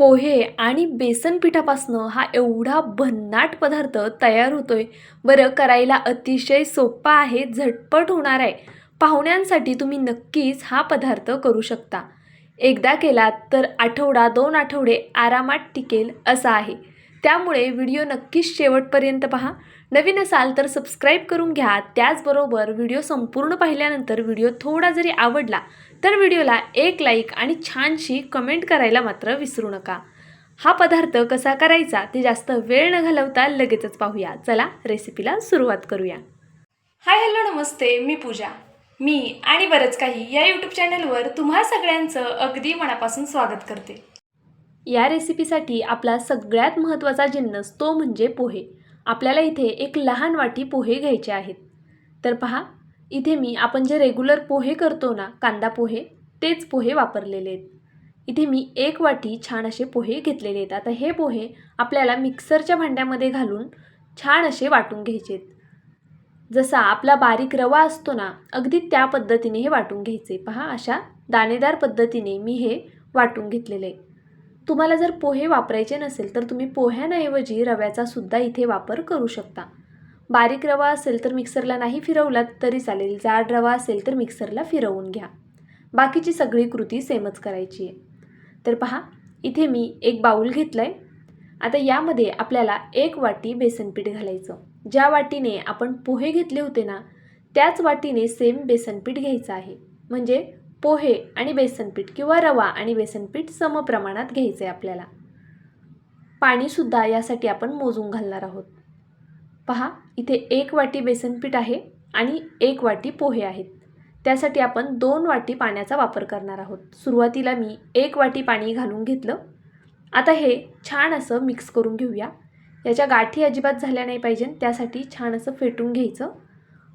पोहे आणि बेसन पिठापासनं हा एवढा भन्नाट पदार्थ तयार होतोय. बरं करायला अतिशय सोपा आहे झटपट होणार आहे. पाहुण्यांसाठी तुम्ही नक्कीच हा पदार्थ करू शकता. एकदा केलात तर आठवडा दोन आठवडे आरामात टिकेल असा आहे. त्यामुळे व्हिडिओ नक्कीच शेवटपर्यंत पहा. नवीन असाल तर सबस्क्राईब करून घ्या. त्याचबरोबर व्हिडिओ संपूर्ण पाहिल्यानंतर व्हिडिओ थोडा जरी आवडला तर व्हिडिओला एक लाईक आणि छानशी कमेंट करायला मात्र विसरू नका. हा पदार्थ कसा करायचा ते जास्त वेळ न घालवता लगेचच पाहूया. चला रेसिपीला सुरुवात करूया. हाय हॅलो नमस्ते. मी पूजा. मी आणि बरंच काही या यूट्यूब चॅनलवर तुम्हा सगळ्यांचं अगदी मनापासून स्वागत करते. या रेसिपीसाठी आपला सगळ्यात महत्त्वाचा जिन्नस तो म्हणजे पोहे. आपल्याला इथे एक लहान वाटी पोहे घ्यायचे आहेत. तर पहा इथे मी आपण जे रेग्युलर पोहे करतो ना कांदा पोहे तेच पोहे वापरलेले आहेत. इथे मी एक वाटी छान असे पोहे घेतलेले आहेत. आता हे पोहे आपल्याला मिक्सरच्या भांड्यामध्ये घालून छान असे वाटून घ्यायचे जसा आपला बारीक रवा असतो ना अगदी त्या पद्धतीने हे वाटून घ्यायचे. पहा अशा दाणेदार पद्धतीने मी हे वाटून घेतलेले आहे. तुम्हाला जर पोहे वापरायचे नसेल तर तुम्ही पोह्यांऐवजी रव्याचा सुद्धा इथे वापर करू शकता. बारीक रवा असेल तर मिक्सरला नाही फिरवलात तरी चालेल. जाड रवा असेल तर मिक्सरला फिरवून घ्या. बाकीची सगळी कृती सेमच करायची आहे. तर पहा इथे मी एक बाऊल घेतलं आहे आता यामध्ये आपल्याला एक वाटी बेसनपीठ घालायचं. ज्या वाटीने आपण पोहे घेतले होते ना त्याच वाटीने सेम बेसनपीठ घ्यायचं आहे. म्हणजे पोहे आणि बेसनपीठ किंवा रवा आणि बेसनपीठ समप्रमाणात घ्यायचं आहे आपल्याला. पाणीसुद्धा यासाठी आपण मोजून घालणार आहोत. पहा इथे एक वाटी बेसनपीठ आहे आणि एक वाटी पोहे आहेत. त्यासाठी आपण दोन वाटी पाण्याचा वापर करणार आहोत. सुरुवातीला मी एक वाटी पाणी घालून घेतलं. आता हे छान असं मिक्स करून घेऊया. याच्या गाठी अजिबात झाल्या नाही पाहिजे त्यासाठी छान असं फेटून घ्यायचं.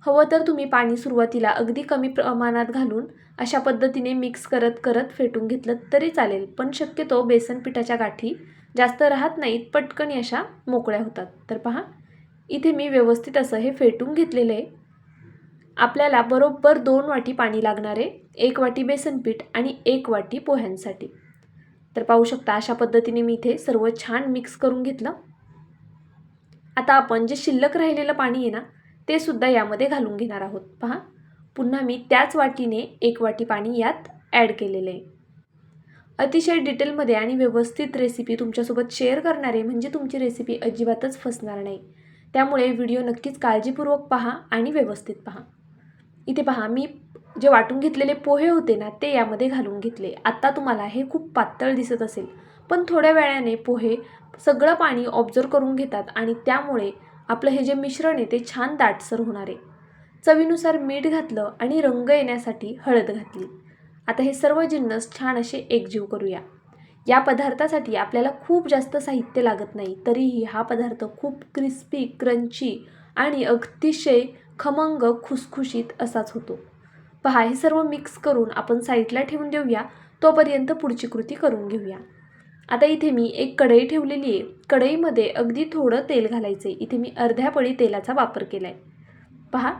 हवं तर तुम्ही पाणी सुरुवातीला अगदी कमी प्रमाणात घालून अशा पद्धतीने मिक्स करत करत फेटून घेतलं तरी चालेल पण शक्यतो बेसन पिठाच्या गाठी जास्त राहत नाहीत पटकन अशा मोकळ्या होतात. तर पहा इथे मी व्यवस्थित असं हे फेटून घेतलेलं आहे. आपल्याला बरोबर दोन वाटी पाणी लागणार आहे एक वाटी बेसन पीठ आणि एक वाटी पोह्यांसाठी. तर पाहू शकता अशा पद्धतीने मी इथे सर्व छान मिक्स करून घेतलं. आता आपण जे शिल्लक राहिलेलं पाणी आहे ना ते सुद्धा यामध्ये घालून घेणार आहोत. पहा पुन्हा मी त्याच वाटीने एक वाटी पाणी यात ॲड केलेलं आहे. अतिशय डिटेलमध्ये आणि व्यवस्थित रेसिपी तुमच्यासोबत शेअर करणार आहे म्हणजे तुमची रेसिपी अजिबातच फसणार नाही. त्यामुळे व्हिडिओ नक्कीच काळजीपूर्वक पहा आणि व्यवस्थित पहा. इथे पहा मी जे वाटून घेतलेले पोहे होते ना ते यामध्ये घालून घेतले. आत्ता तुम्हाला हे खूप पातळ दिसत असेल पण थोड्या वेळाने पोहे सगळं पाणी ऑब्झर्व करून घेतात आणि त्यामुळे आपलं हे जे मिश्रण आहे ते छान दाटसर होणार आहे. चवीनुसार मीठ घातलं आणि रंग येण्यासाठी हळद घातली. आता हे सर्व जिन्नस छान असे एकजीव करूया. या पदार्थासाठी आपल्याला खूप जास्त साहित्य लागत नाही. तरीही हा पदार्थ खूप क्रिस्पी क्रंची आणि अतिशय खमंग खुसखुशीत असाच होतो. पहा हे सर्व मिक्स करून आपण साईडला ठेवून देऊया. तोपर्यंत पुढची कृती करून घेऊया. आता इथे मी एक कढई ठेवलेली आहे. कढईमध्ये अगदी थोडं तेल घालायचं आहे इथे मी अर्ध्या पळी तेलाचा वापर केला आहे पहा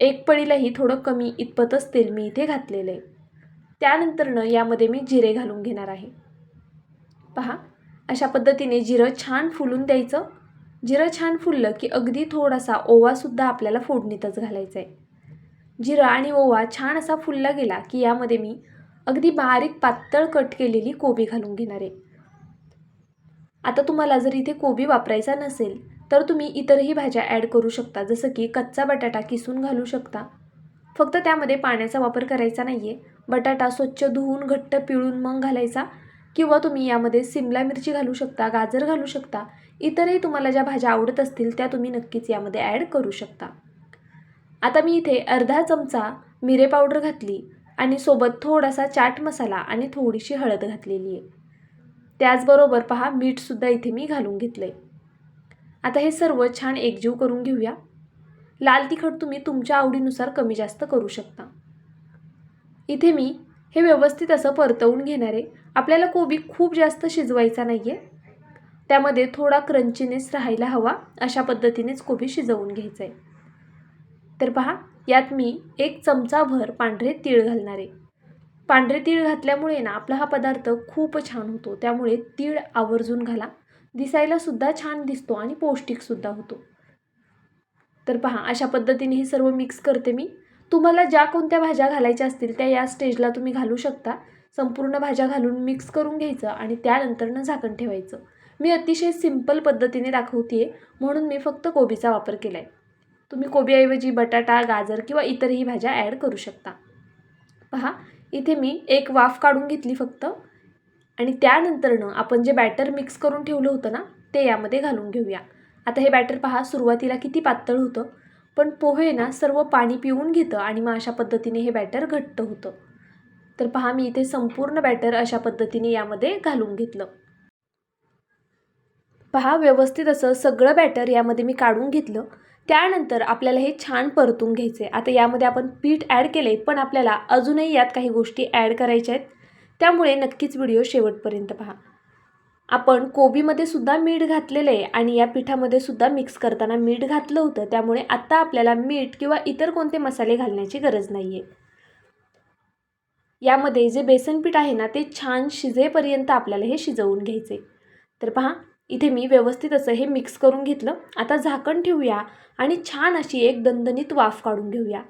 एक पळीलाही थोडं कमी इतपतच तेल मी इथे घातलेलं आहे. त्यानंतरनं यामध्ये मी जिरे घालून घेणार आहे. पहा अशा पद्धतीने जिरं छान फुलून द्यायचं. जिरं छान फुललं की अगदी थोडासा ओवासुद्धा आपल्याला फोडणीतच घालायचा आहे जिरं आणि ओवा छान असा फुलला गेला की यामध्ये मी अगदी बारीक पातळ कट केलेली कोबी घालून घेणार आहे. आता तुम्हाला जर इथे कोबी वापरायचा नसेल तर तुम्ही इतरही भाज्या ॲड करू शकता जसं की कच्चा बटाटा किसून घालू शकता. फक्त त्यामध्ये पाण्याचा वापर करायचा नाही आहे बटाटा स्वच्छ धुवून घट्ट पिळून मग घालायचा. किंवा तुम्ही यामध्ये सिमला मिरची घालू शकता गाजर घालू शकता. इतरही तुम्हाला ज्या भाज्या आवडत असतील त्या तुम्ही नक्कीच यामध्ये ॲड करू शकता. आता मी इथे अर्धा चमचा मिरे पावडर घातली आणि सोबत थोडासा चाट मसाला आणि थोडीशी हळद घातलेली आहे. त्याचबरोबर पहा मीठसुद्धा इथे मी घालून घेतलं आहे आता हे सर्व छान एकजीव करून घेऊया. लाल तिखट तुम्ही तुमच्या आवडीनुसार कमी जास्त करू शकता. इथे मी हे व्यवस्थित असं परतवून घेणार आहे. आपल्याला कोबी खूप जास्त शिजवायचा नाही आहे त्यामध्ये थोडा क्रंचीनेस राहायला हवा अशा पद्धतीनेच कोबी शिजवून घ्यायचं आहे तर पहा यात मी एक चमचाभर पांढरे तीळ घालणार आहे. पांढरे तीळ घातल्यामुळे ना आपला हा पदार्थ खूप छान होतो. त्यामुळे तीळ आवर्जून घाला. दिसायलासुद्धा छान दिसतो आणि पौष्टिकसुद्धा होतो. तर पहा अशा पद्धतीने हे सर्व मिक्स करते मी. तुम्हाला ज्या कोणत्या भाज्या घालायच्या असतील त्या या स्टेजला तुम्ही घालू शकता. संपूर्ण भाज्या घालून मिक्स करून घ्यायचं आणि त्यानंतरनं झाकण ठेवायचं. मी अतिशय सिंपल पद्धतीने दाखवते म्हणून मी फक्त कोबीचा वापर केला आहे तुम्ही कोबीऐवजी बटाटा गाजर किंवा इतरही भाज्या ॲड करू शकता. पहा इथे मी एक वाफ काढून घेतली फक्त. आणि त्यानंतरनं आपण जे बॅटर मिक्स करून ठेवलं होतं ना ते यामध्ये घालून घेऊया. आता हे बॅटर पहा सुरुवातीला किती पातळ होतं. पण पोहे ना सर्व पाणी पिऊन घेतं आणि मग अशा पद्धतीने हे बॅटर घट्ट होतं. तर पहा मी इथे संपूर्ण बॅटर अशा पद्धतीने यामध्ये घालून घेतलं. पहा व्यवस्थित असं सगळं बॅटर यामध्ये मी काढून घेतलं. त्यानंतर आपल्याला हे छान परतून घ्यायचे आता यामध्ये आपण पीठ ॲड केले पण आपल्याला अजूनही यात काही गोष्टी ॲड करायच्या आहेत. त्यामुळे नक्कीच व्हिडिओ शेवटपर्यंत पहा. आपण कोबीमध्ये सुद्धा मीठ घातलेलं आहे आणि या पिठामध्ये सुद्धा मिक्स करताना मीठ घातलं होतं त्यामुळे आत्ता आपल्याला मीठ किंवा इतर कोणते मसाले घालण्याची गरज नाही आहे यामध्ये जे बेसन पीठ आहे ना ते छान शिजेपर्यंत आपल्याला हे शिजवून घ्यायचे तर पहा इथे मी व्यवस्थित असं हे मिक्स करून घेतलं. आता झाकण ठेवूया आणि छान अशी एक दणदणीत वाफ काढून घेऊया.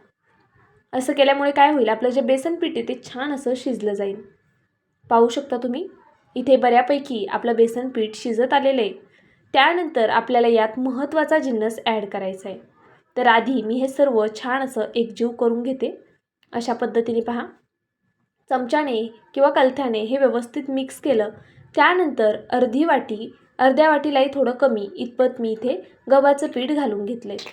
असं केल्यामुळे काय होईल आपलं जे बेसन पीठ आहे ते छान असं शिजलं जाईल. पाहू शकता तुम्ही? इथे बऱ्यापैकी आपलं बेसन पीठ शिजत आलेलं आहे. त्यानंतर आपल्याला यात महत्त्वाचा जिन्नस ॲड करायचा आहे. तर आधी मी हे सर्व छान असं एकजीव करून घेते. अशा पद्धतीने पहा. चमच्याने किंवा कलथ्याने हे व्यवस्थित मिक्स केलं. त्यानंतर अर्धी वाटी अर्ध्या वाटीलाही थोडं कमी इतपत मी इथे गव्हाचं पीठ घालून घेतलं आहे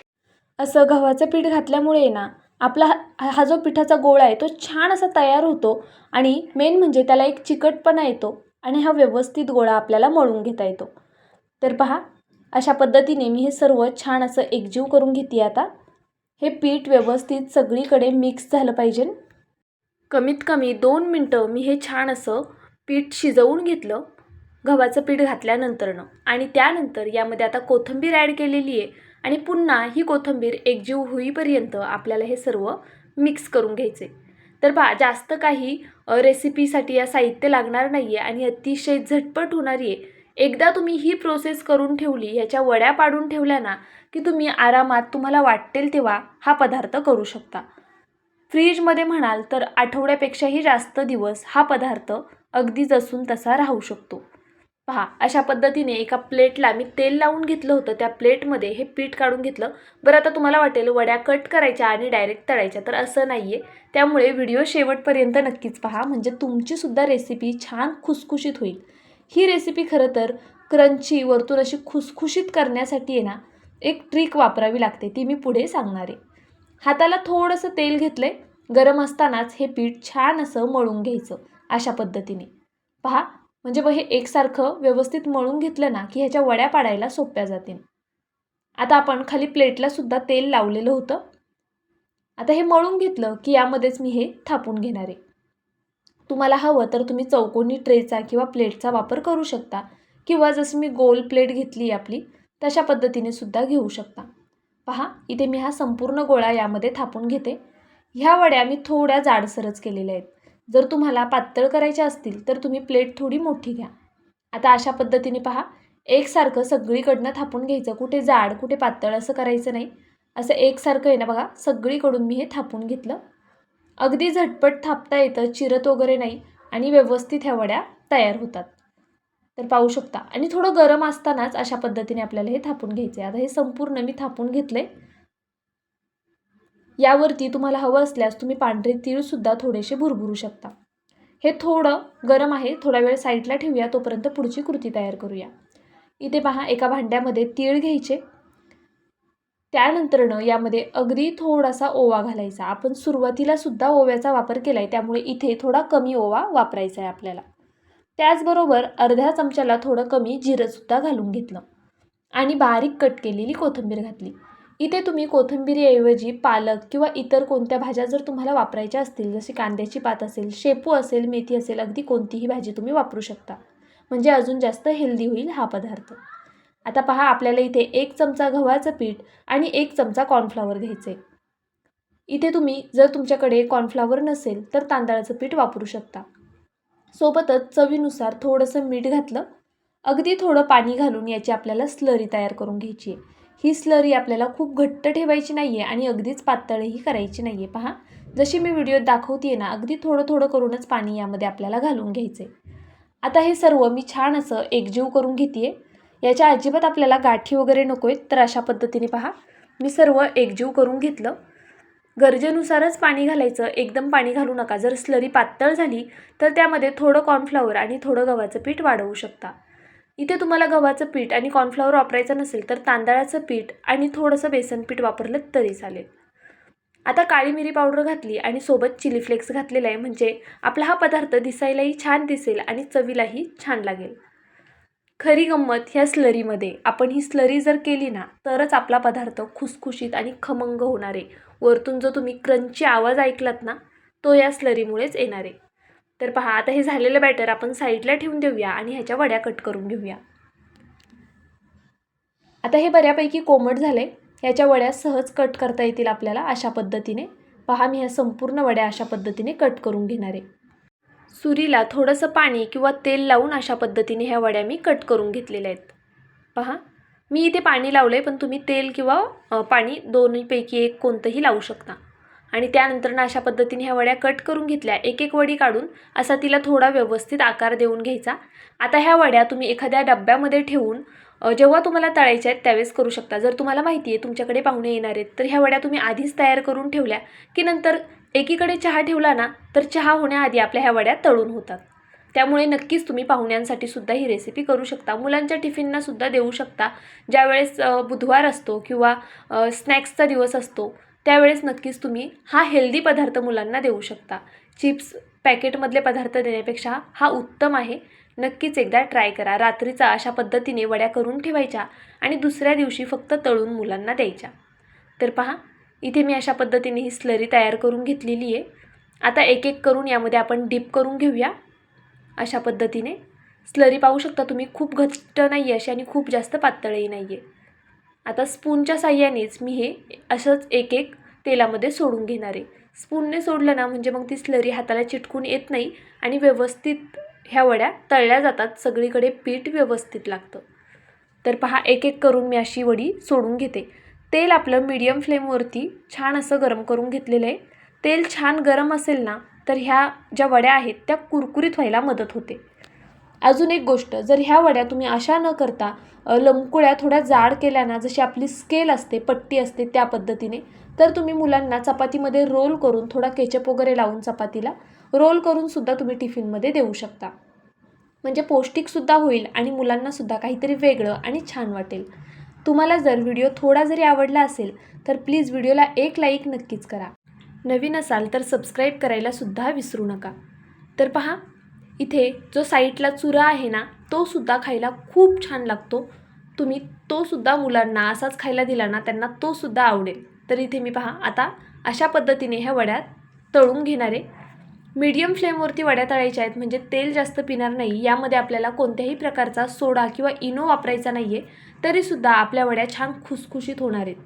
असं गव्हाचं पीठ घातल्यामुळे ना आपला हा हा जो पिठाचा गोळा आहे तो छान असा तयार होतो आणि मेन म्हणजे त्याला एक चिकटपणा येतो. आणि हा व्यवस्थित गोळा आपल्याला मळून घेता येतो. तर पहा अशा पद्धतीने मी हे सर्व छान असं एकजीव करून घेते आता. हे पीठ व्यवस्थित सगळीकडे मिक्स झालं पाहिजे. कमीत कमी दोन मिनटं मी हे छान असं पीठ शिजवून घेतलं गव्हाचं पीठ घातल्यानंतरनं. आणि त्यानंतर यामध्ये आता कोथिंबीर ॲड केलेली आहे आणि पुन्हा ही कोथिंबीर एकजीव होईपर्यंत आपल्याला हे सर्व मिक्स करून घ्यायचे तर बा जास्त काही रेसिपीसाठी या साहित्य लागणार नाही आहे आणि अतिशय झटपट होणारी आहे. एकदा तुम्ही ही प्रोसेस करून ठेवली ह्याच्या वड्या पाडून ठेवल्या ना की तुम्ही आरामात तुम्हाला वाटेल तेव्हा हा पदार्थ करू शकता. फ्रीजमध्ये म्हणाल तर आठवड्यापेक्षाही जास्त दिवस हा पदार्थ अगदी जसून तसा राहू शकतो. पहा अशा पद्धतीने एका प्लेटला मी तेल लावून घेतलं होतं. त्या प्लेटमध्ये हे पीठ काढून घेतलं. बरं आता तुम्हाला वाटेल वड्या कट करायच्या आणि डायरेक्ट तळायच्या तर असं नाही आहे त्यामुळे व्हिडिओ शेवटपर्यंत नक्कीच पहा. म्हणजे तुमचीसुद्धा रेसिपी छान खुसखुशीत होईल. ही रेसिपी खरं तर क्रंची वरतून अशी खुसखुशीत करण्यासाठी आहे ना एक ट्रिक वापरावी लागते. ती मी पुढे सांगणार आहे. हाताला थोडंसं तेल घेतलं आहे गरम असतानाच हे पीठ छान असं मळून घ्यायचं अशा पद्धतीने. पहा म्हणजे मग हे एकसारखं व्यवस्थित मळून घेतलं ना की ह्याच्या वड्या पाडायला सोप्या जातील. आता आपण खाली प्लेटला सुद्धा तेल लावलेलं होतं. आता हे मळून घेतलं की यामध्येच मी हे थापून घेणार. आहे तुम्हाला हवं तर तुम्ही चौकोनी ट्रेचा किंवा प्लेटचा वापर करू शकता किंवा जसं मी गोल प्लेट घेतली आपली तशा पद्धतीने सुद्धा घेऊ शकता. पहा इथे मी हा संपूर्ण गोळा यामध्ये थापून घेते. ह्या वड्या मी थोड्या जाडसरच केलेल्या आहेत. जर तुम्हाला पातळ करायच्या असतील तर तुम्ही प्लेट थोडी मोठी घ्या. आता अशा पद्धतीने पहा एकसारखं सगळीकडनं थापून घ्यायचं. कुठे जाड कुठे पातळ असं करायचं नाही. असं एकसारखं आहे ना बघा सगळीकडून मी हे थापून घेतलं. अगदी झटपट थापता येतं चिरत वगैरे नाही आणि व्यवस्थित ह्या वड्या तयार होतात. तर पाहू शकता. आणि थोडं गरम असतानाच अशा पद्धतीने आपल्याला हे थापून घ्यायचं आहे आता हे संपूर्ण मी थापून घेतलं आहे यावरती तुम्हाला हवं असल्यास तुम्ही पांढरे तीळसुद्धा थोडेसे भुरभुरू शकता. हे थोडं गरम आहे. थोडा वेळ साईडला ठेवूया. तोपर्यंत पुढची कृती तयार करूया. इथे पहा एका भांड्यामध्ये तीळ घ्यायचे. त्यानंतरनं यामध्ये अगदी थोडासा ओवा घालायचा. आपण सुरुवातीला सुद्धा ओव्याचा वापर केला आहे त्यामुळे इथे थोडा कमी ओवा वापरायचा आहे आपल्याला. त्याचबरोबर अर्ध्या चमच्याला थोडं कमी जिरंसुद्धा घालून घेतलं. आणि बारीक कट केलेली कोथिंबीर घातली. इथे तुम्ही कोथिंबिरीऐवजी पालक किंवा इतर कोणत्या भाज्या जर तुम्हाला वापरायच्या असतील जशी कांद्याची पात असेल शेपू असेल मेथी असेल अगदी कोणतीही भाजी तुम्ही वापरू शकता. म्हणजे अजून जास्त हेल्दी होईल हा पदार्थ. आता पहा आपल्याला इथे एक चमचा गव्हाचं पीठ आणि एक चमचा कॉर्नफ्लॉवर घ्यायचं आहे इथे तुम्ही जर तुमच्याकडे कॉर्नफ्लावर नसेल तर तांदळाचं पीठ वापरू शकता. सोबतच चवीनुसार थोडंसं मीठ घातलं. अगदी थोडं पाणी घालून याची आपल्याला स्लरी तयार करून घ्यायची आहे. ही स्लरी आपल्याला खूप घट्ट ठेवायची नाही आहे आणि अगदीच पातळही करायची नाही आहे पहा जशी मी व्हिडिओत दाखवते ना अगदी थोडं थोडं करूनच पाणी यामध्ये आपल्याला घालून घ्यायचं आहे आता हे सर्व मी छान असं एकजीव करून घेते याच्या अजिबात आपल्याला गाठी वगैरे नको आहेत तर अशा पद्धतीने पहा मी सर्व एकजीव करून घेतलं. गरजेनुसारच पाणी घालायचं एकदम पाणी घालू नका. जर स्लरी पातळ झाली तर त्यामध्ये थोडं कॉर्नफ्लॉवर आणि थोडं गव्हाचं पीठ वाढवू शकता. इथे तुम्हाला गव्हाचं पीठ आणि कॉर्नफ्लॉवर वापरायचं नसेल तर तांदळाचं पीठ आणि थोडंसं बेसन पीठ वापरलं तरी चालेल. आता काळी मिरी पावडर घातली आणि सोबत चिली फ्लेक्स घातलेला आहे म्हणजे आपला हा पदार्थ दिसायलाही छान दिसेल आणि चवीलाही छान लागेल. खरी गंमत ह्या स्लरीमध्ये. आपण ही स्लरी जर केली ना तरच आपला पदार्थ खुसखुशीत आणि खमंग होणार आहे. वरतून जो तुम्ही क्रंची आवाज ऐकलात ना तो या स्लरीमुळेच येणार आहे. तर पहा आता हे झालेलं बॅटर आपण साईडला ठेवून देऊया आणि ह्याच्या वड्या कट करून घेऊया. आता हे बऱ्यापैकी कोमट झाले ह्याच्या वड्या सहज कट करता येतील आपल्याला अशा पद्धतीने. पहा मी ह्या संपूर्ण वड्या अशा पद्धतीने कट करून घेणार आहे. सुरीला थोडंसं पाणी किंवा तेल लावून अशा पद्धतीने ह्या वड्या मी कट करून घेतलेल्या आहेत. पहा मी इथे पाणी लावलं आहे पण तुम्ही तेल किंवा पाणी दोन्हीपैकी एक कोणतंही लावू शकता. आणि त्यानंतर अशा पद्धतीने ह्या वड्या कट करून घेतल्या. एक एक वडी काढून असा तिला थोडा व्यवस्थित आकार देऊन घ्यायचा. आता ह्या वड्या तुम्ही एखाद्या डब्यामध्ये ठेवून जेव्हा तुम्हाला तळायच्या आहेत त्यावेळेस करू शकता. जर तुम्हाला माहिती आहे तुमच्याकडे पाहुणे येणार आहेत तर ह्या वड्या तुम्ही आधीच तयार करून ठेवल्या की नंतर एकीकडे चहा ठेवला ना तर चहा होण्याआधी आपल्या ह्या वड्या तळून होतात. त्यामुळे नक्कीच तुम्ही पाहुण्यांसाठी सुद्धा ही रेसिपी करू शकता. मुलांच्या टिफिनना सुद्धा देऊ शकता. ज्यावेळेस बुधवार असतो किंवा स्नॅक्सचा दिवस असतो त्यावेळेस नक्कीच तुम्ही हा हेल्दी पदार्थ मुलांना देऊ शकता. चिप्स पॅकेटमधले पदार्थ देण्यापेक्षा हा उत्तम आहे. नक्कीच एकदा ट्राय करा. रात्रीचा अशा पद्धतीने वड्या करून ठेवायच्या आणि दुसऱ्या दिवशी फक्त तळून मुलांना द्यायच्या. तर पहा इथे मी अशा पद्धतीने ही स्लरी तयार करून घेतलेली आहे. आता एक एक करून यामध्ये आपण डीप करून घेऊया. अशा पद्धतीने. स्लरी पाहू शकता तुम्ही खूप घट्ट नाही आहे अशी आणि खूप जास्त पातळही नाही आहे आता स्पूनच्या साह्यानेच मी हे असंच एक एक तेलामध्ये सोडून घेणार आहे. स्पूनने सोडलं ना म्हणजे मग ती स्लरी हाताला चिटकून येत नाही आणि व्यवस्थित ह्या वड्या तळल्या जातात. सगळीकडे पीठ व्यवस्थित लागतं. तर पहा एक एक करून मी अशी वडी सोडून घेते. तेल आपलं मीडियम फ्लेमवरती छान असं गरम करून घेतलेलं आहे. तेल छान गरम असेल ना तर ह्या ज्या वड्या आहेत त्या कुरकुरीत व्हायला मदत होते. अजून एक गोष्ट जर ह्या वड्या तुम्ही अशा न करता लंबकुळ्या थोड्या जाड केल्या ना जशी आपली स्केल असते पट्टी असते त्या पद्धतीने तर तुम्ही मुलांना चपातीमध्ये रोल करून थोडा केचप वगैरे लावून चपातीला रोल करूनसुद्धा तुम्ही टिफिनमध्ये देऊ शकता. म्हणजे पौष्टिकसुद्धा होईल आणि मुलांनासुद्धा काहीतरी वेगळं आणि छान वाटेल. तुम्हाला जर व्हिडिओ थोडा जरी आवडला असेल तर प्लीज व्हिडिओला एक लाईक नक्कीच करा. नवीन असाल तर सबस्क्राईब करायला सुद्धा विसरू नका. तर पहा इथे जो साईडला चुरा आहे ना तो सुद्धा खायला खूप छान लागतो. तुम्ही तो सुद्धा मुलांना असाच खायला दिला ना त्यांना तो सुद्धा आवडेल. तर इथे मी पहा आता अशा पद्धतीने ह्या वड्या तळून घेणारे मीडियम फ्लेमवरती वड्या तळायच्या आहेत म्हणजे तेल जास्त पिणार नाही यामध्ये आपल्याला कोणत्याही प्रकारचा सोडा किंवा इनो वापरायचा नाही आहे तरीसुद्धा आपल्या वड्या छान खुसखुशीत होणार आहेत.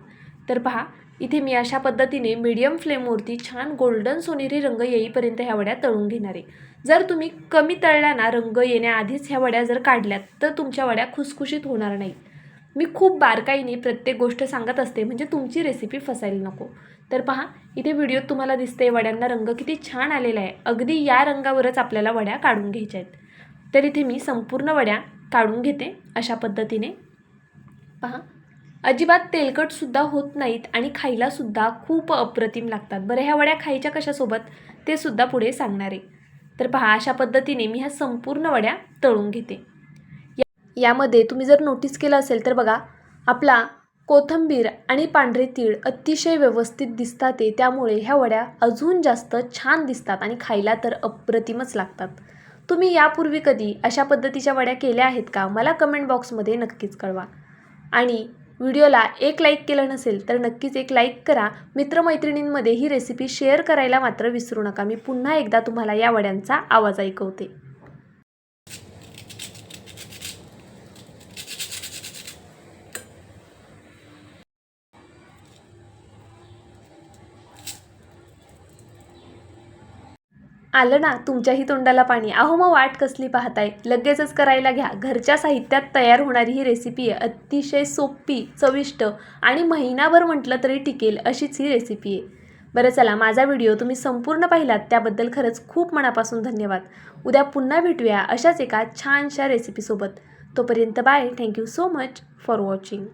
तर पहा इथे मी अशा पद्धतीने मीडियम फ्लेमवरती छान गोल्डन सोनेरी रंग येईपर्यंत ह्या वड्या तळून घेणार आहे. जर तुम्ही कमी तळल्या ना रंग येण्याआधीच ह्या वड्या जर काढल्यात तर तुमच्या वड्या खुसखुशीत होणार नाही मी खूप बारकाईने प्रत्येक गोष्ट सांगत असते म्हणजे तुमची रेसिपी फसायला नको. तर पहा इथे व्हिडिओत तुम्हाला दिसते वड्यांना रंग किती छान आलेला आहे. अगदी या रंगावरच आपल्याला वड्या काढून घ्यायच्या आहेत. तर इथे मी संपूर्ण वड्या काढून घेते अशा पद्धतीने. पहा अजिबात तेलकटसुद्धा होत नाहीत आणि खायलासुद्धा खूप अप्रतिम लागतात. बरं ह्या वड्या खायच्या कशासोबत? ते सुद्धा पुढे सांगणार आहे. तर पहा अशा पद्धतीने मी ह्या संपूर्ण वड्या तळून घेते. या यामध्ये तुम्ही जर नोटीस केलं असेल तर बघा आपला कोथंबीर आणि पांढरे तीळ अतिशय व्यवस्थित दिसतात ते त्यामुळे ह्या वड्या अजून जास्त छान दिसतात आणि खायला तर अप्रतिमच लागतात. तुम्ही यापूर्वी कधी अशा पद्धतीच्या वड्या केल्या आहेत का? मला कमेंट बॉक्समध्ये नक्कीच कळवा. आणि व्हिडिओला एक लाईक केलं नसेल तर नक्कीच एक लाईक करा. मित्रमैत्रिणींमध्ये ही रेसिपी शेअर करायला मात्र विसरू नका. मी पुन्हा एकदा तुम्हाला या वड्यांचा आवाज ऐकवते. आलं ना तुमच्याही तोंडाला पाणी. अहो मग वाट कसली पाहताय? लगेचच करायला घ्या. घरच्या साहित्यात तयार होणारी ही रेसिपी आहे. अतिशय सोपी चविष्ट आणि महिनाभर म्हटलं तरी टिकेल अशीच ही रेसिपी आहे. बरं चला माझा व्हिडिओ तुम्ही संपूर्ण पाहिलात त्याबद्दल खरंच खूप मनापासून धन्यवाद. उद्या पुन्हा भेटूया अशाच एका छानशा रेसिपीसोबत तोपर्यंत bye thank you so much for watching